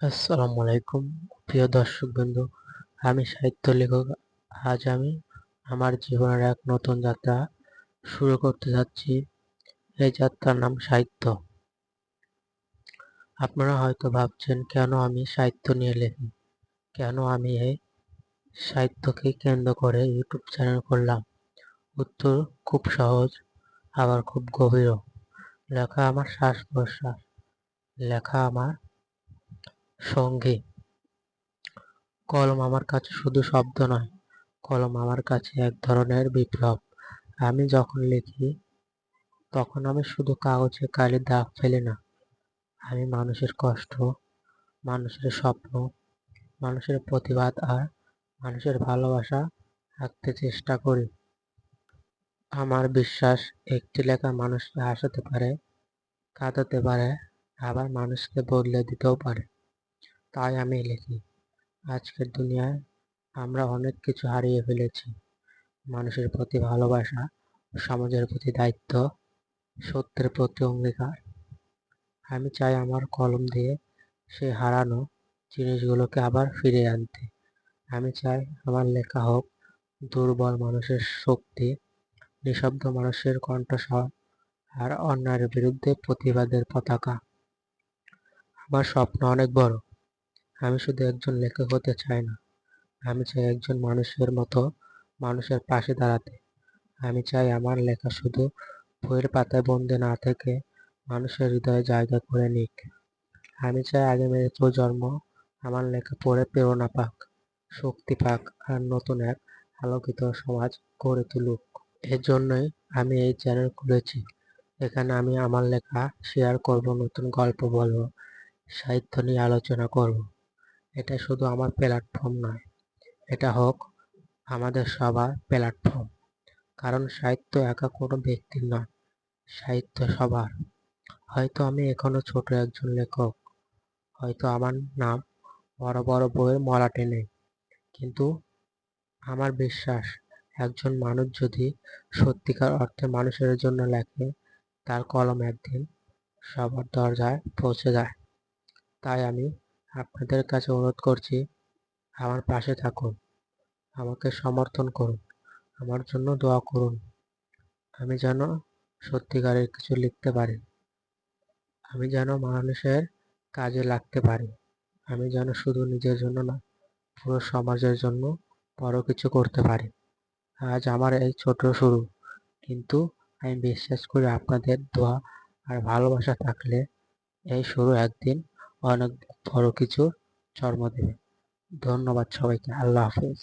আসসালামু আলাইকুম, প্রিয় দর্শক বন্ধু। আমি সাহিত্য লেখক আজ আমি আমার জীবনের এক নতুন যাত্রা শুরু করতে যাচ্ছি। এই যাত্রার নাম সাহিত্য। আপনারা হয়তো ভাবছেন, কেন আমি সাহিত্য নিয়ে লিখি? কেন আমি এই সাহিত্যকে কেন্দ্র করে ইউটিউব চ্যানেল করলাম? উত্তর খুব সহজ, আবার খুব গভীরও। লেখা আমার শ্বাস প্রশ্বাস। লেখা আমার সঙ্গী। কলম আমার কাছে শুধু শব্দ নয়, কলম আমার কাছে এক ধরনের বিপ্লব। আমি যখন লিখি, তখন আমি শুধু কাগজে কালি দাগ ফেলি না। আমি মানুষের কষ্ট, মানুষের স্বপ্ন, মানুষের প্রতিবাদ আর মানুষের ভালোবাসা আঁকতে চেষ্টা করি। আমার বিশ্বাস, একটি লেখা মানুষকে হাসাতে পারে, কাঁদাতে পারে, আবার মানুষকে বদলে দিতেও পারে। তাই আমি লিখি আজকের দুনিয়ায় আমরা অনেক কিছু হারিয়ে ফেলেছি। মানুষের প্রতি ভালোবাসা, সমাজের প্রতি দায়িত্ব, সত্যের প্রতি অঙ্গীকার। আমি চাই আমার কলম দিয়ে সে হারানো জিনিসগুলোকে আবার ফিরে আনতে। আমি চাই আমার লেখা হোক, দুর্বল মানুষের শক্তি, নিঃশব্দ মানুষের কণ্ঠস্বর, আর অন্যায়ের বিরুদ্ধে প্রতিবাদের পতাকা। আমার স্বপ্ন অনেক বড়। আমি শুধু একজন লেখক হতে চাই না। আমি চাই একজন মানুষের মতো মানুষের পাশে দাঁড়াতে। আমি চাই আমার লেখা শুধু বইয়ের পাতায় বন্দে না থেকে মানুষের হৃদয়ে জায়গা করে নিক। আমি চাই আগামী প্রজন্ম আমার লেখা পড়ে প্রেরণা পাক, শক্তি পাক, আর নতুন এক আলোকিত সমাজ গড়ে তুলুক। এর জন্যই আমি এই চ্যানেল খুলেছি। এখানে আমি আমার লেখা শেয়ার করব, নতুন গল্প বলব, সাহিত্য নিয়ে আলোচনা করব। এটা শুধু আমার প্ল্যাটফর্ম নয়, এটা হোক আমাদের সবার প্ল্যাটফর্ম কারণ সাহিত্য একা কোনো ব্যক্তির নয়, সাহিত্য সবার। হয়তো আমি এখনও ছোট একজন লেখক, হয়তো আমার নাম বড় বড় বইয়ের মলাটে নেই কিন্তু আমার বিশ্বাস, একজন মানুষ যদি সত্যিকার অর্থে মানুষের জন্য লেখে, তার কলম একদিন সবার দরজায় পৌঁছে যায়। তাই আমি আপনাদের কাছে অনুরোধ করছি, আমার পাশে থাকুন। আমাকে সমর্থন করুন। আমার জন্য দোয়া করুন। আমি যেন সত্যিকারের কিছু লিখতে পারি। আমি যেন মানুষের কাজে লাগতে পারি। আমি যেন শুধু নিজের জন্য না, পুরো সমাজের জন্য বড় কিছু করতে পারি। আজ আমার এই ছোট শুরু। কিন্তু আমি বিশ্বাস করি আপনাদের দোয়া আর ভালোবাসা থাকলে এই শুরু একদিন অনেক বড় কিছু জন্ম দেবে। ধন্যবাদ সবাইকে। আল্লাহ হাফেজ।